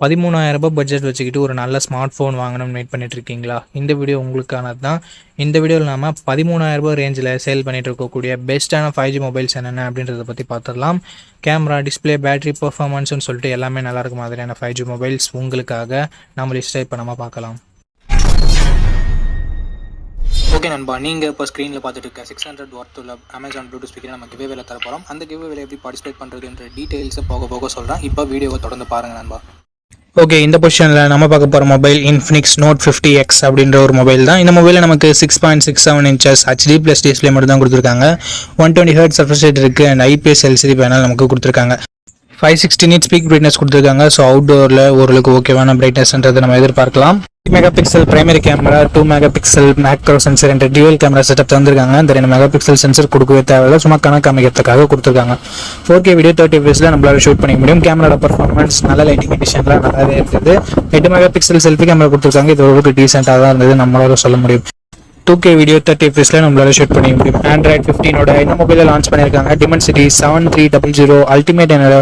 பதிமூணாயிரரூபா budget வச்சுக்கிட்டு ஒரு நல்ல ஸ்மார்ட் ஃபோன் வாங்கணும்னு வெயிட் பண்ணிட்டு இருக்கீங்களா இந்த வீடியோ உங்களுக்கானது தான். இந்த வீடியோவில் நாம ரூபாய் ரேஞ்சில் சேல் பண்ணிட்டு இருக்கக்கூடிய பெஸ்ட்டான ஃபைவ் ஜி மொபைல்ஸ் என்னென்ன அப்படின்றத பற்றி பார்த்துடலாம் கேமரா டிஸ்ப்ளே பேட்டரி பர்ஃபார்மன்ஸ்னு சொல்லிட்டு எல்லாமே நல்லா இருக்க மாதிரியான ஃபைவ் ஜி மொபைல்ஸ் உங்களுக்காக நம்ம லிஸ்ட்டை இப்போ நம்ம பார்க்கலாம் ஓகே நண்பா நீங்கள் இப்போ ஸ்க்ரீனில் பார்த்துட்டு இருக்க சிக்ஸ் ஹண்ட்ரட் ஒர்த் உள்ள அமேசான் ப்ளூடூத் ஸ்பீக்கர் நம்ம கிவே வேலை தர போகிறோம் அந்த கிவே வேலை எப்படி பார்ட்டிசிபேட் பண்ணுறதுன்ற டீட்டெயில்ஸை போக போக சொல்கிறேன் இப்போ வீடியோவை தொடர்ந்து பாருங்கள் நண்பா. ஓகே இந்த பொசிஷனில் நம்ம பார்க்க போகிற mobile Infinix Note fifty X அப்படின்ற ஒரு மொபைல் தான். இந்த மொபைலில் நமக்கு six point six seven inches HD plus display மட்டும் தான் கொடுத்துருக்காங்க. One twenty hertz surface rate இருக்குது அண்ட் ஐபிஎஸ் எல்சிடி பேனல் நமக்கு கொடுத்துருக்காங்க. Five sixty nits peak brightness கொடுத்துருக்காங்க. ஸோ அவுட்டோரில் ஓரளவுக்கு ஓகேவான பிரைட்னஸ்ன்றதை நம்ம எதிர்பார்க்கலாம். Megapixel primary camera two megapixel macro sensor என்ற டியூவல் கேமரா செட்டப் தந்திருக்காங்க. இந்த ரெண்டு மெகா பிக்சல் சென்சர் கொடுக்கவே தேவையில்ல. சும்மா கணக்கு அமைக்கிறதுக்காக கொடுத்துருக்காங்க. ஃபோர் கே வீடியோ தேர்ட்டி ஃபேஸில் நம்மளால ஷூட் பண்ணிக்க முடியும். கேமராட பர்ஃபார்மன்ஸ் நல்ல லைட்டிங் கண்டிஷன்லாம் நல்லாவே இருக்குது எட்டு மெகா பிக்சல் செல்ஃபி கேமரா கொடுத்துருக்காங்க. இது ஓரளவுக்கு டீசெண்டாக தான் இருந்தது. நம்மளால சொல்ல முடியும். டூ கே வீடியோ தேர்ட்டி எஃப்எஸ்ல நம்மளால ஷூட் பண்ணிக்க முடியும். ஆண்ட்ராய்ட் ஃபிஃப்டினோட இந்த மொபைலில் லான்ச் பண்ணியிருக்காங்க. Dimensity seven three double zero ultimate என்னோட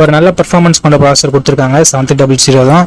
ஒரு நல்ல பர்ஃபார்மன்ஸ் கொண்ட ப்ராசர் கொடுத்துருக்காங்க. செவன் த்ரீ டபுள் ஜீரோ தான்.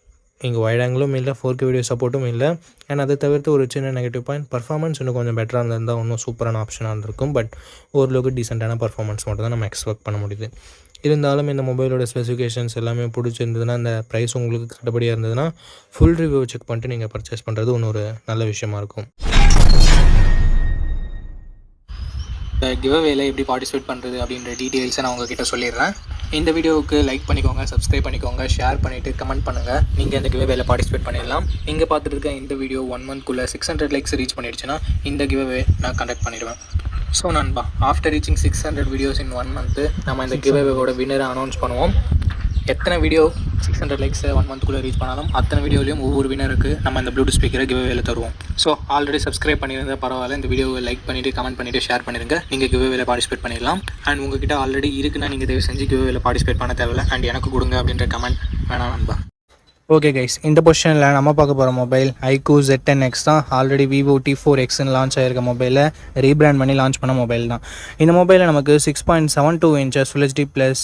இங்கே வைட் ஆங்கிளும் இல்லை ஃபோர் கே வீடியோ சப்போர்ட்டும் இல்லை. அண்ட் அதை தவிர்த்து ஒரு சின்ன நெகட்டிவ் பாயிண்ட் பர்ஃபார்மன்ஸ் இன்னும் கொஞ்சம் பெட்டராக இருந்திருந்தால் இன்னும் சூப்பரான ஆப்ஷனாக இருந்திருக்கும். பட் ஓரளவுக்கு டீசெண்டான பர்ஃபார்மன்ஸ் மட்டும் தான் நம்ம எக்ஸ்பெக்ட் பண்ண முடியுது. இருந்தாலும் இந்த மொபைலோட ஸ்பெசிஃபிகேஷன்ஸ் எல்லாமே பிடிச்சிருந்ததுன்னா அந்த ப்ரைஸ் உங்களுக்கு கட்டுப்படியாக இருந்ததுன்னா ஃபுல் ரிவ்யூ செக் பண்ணிட்டு நீங்கள் பர்ச்சேஸ் பண்ணுறது இன்னொரு நல்ல விஷயமா இருக்கும். இந்த வேலை எப்படி பார்ட்டிசிபேட் பண்ணுறது அப்படின்ற டீட்டெயில்ஸை நான் உங்ககிட்ட சொல்லிடுறேன். இந்த வீடியோவுக்கு லைக் பண்ணிக்கோங்க சப்ஸ்கிரைப் பண்ணிக்கோங்க ஷேர் பண்ணிவிட்டு கமெண்ட் பண்ணுங்கள் நீங்கள் இந்த கிவேவேல பார்ட்டிசிபேட் பண்ணிடலாம். நீங்கள் பார்த்துட்டு இருக்க இந்த வீடியோ ஒன் மந்த்க்குள்ளே சிக்ஸ் ஹண்ட்ரட் லைக்ஸ் ரீச் பண்ணிடுச்சுன்னா இந்த கிவேவே நான் கண்டக்ட் பண்ணிடுவேன். ஸோ நண்பா after reaching six hundred videos in one month நம்ம இந்த கிவ்அவேவோட வின்னரை அனௌன்ஸ் பண்ணுவோம். எத்தனை video six hundred likes one மந்த்க்குள்ளே reach பண்ணாலும் அத்தனை வீடியோலையும் ஒவ்வொரு வினருக்கு நம்ம இந்த ப்ளூடூத் ஸ்பீக்கரை கிவ்வேல தருவோம். ஸோ ஆல்ரெடி சப்ஸ்கிரைப் பண்ணியிருந்தா பரவாயில்ல. இந்த வீடியோவை லைக் பண்ணிவிட்டு கமெண்ட் பண்ணிவிட்டு ஷேர் பண்ணிருங்க. நீங்கள் கிவ்வேல பார்ட்டிசிபேட் பண்ணிடலாம். அண்ட் உங்ககிட்ட ஆல்ரெடி இருக்குன்னா நீங்கள் தயவு செஞ்சு கிவ்வேல பார்ட்டிசிபேட் பண்ண தேவையில்ல. அண்ட் எனக்கு கொடுங்க அப்படின்ற கமெண்ட் வேணாம் நண்பா. ஓகே கைஸ் இந்த பொசிஷனில் நம்ம பார்க்க போகிற mobile iQOO Z ten X தான். ஆல்ரெடி விவோ டி ஃபோர் எக்ஸ்னு லான்ச் ஆயிருக்க மொபைலை ரீபிராண்ட் பண்ணி லான்ச் பண்ண மொபைல் தான். இந்த மொபைலில் நமக்கு six point seven two inches full HD plus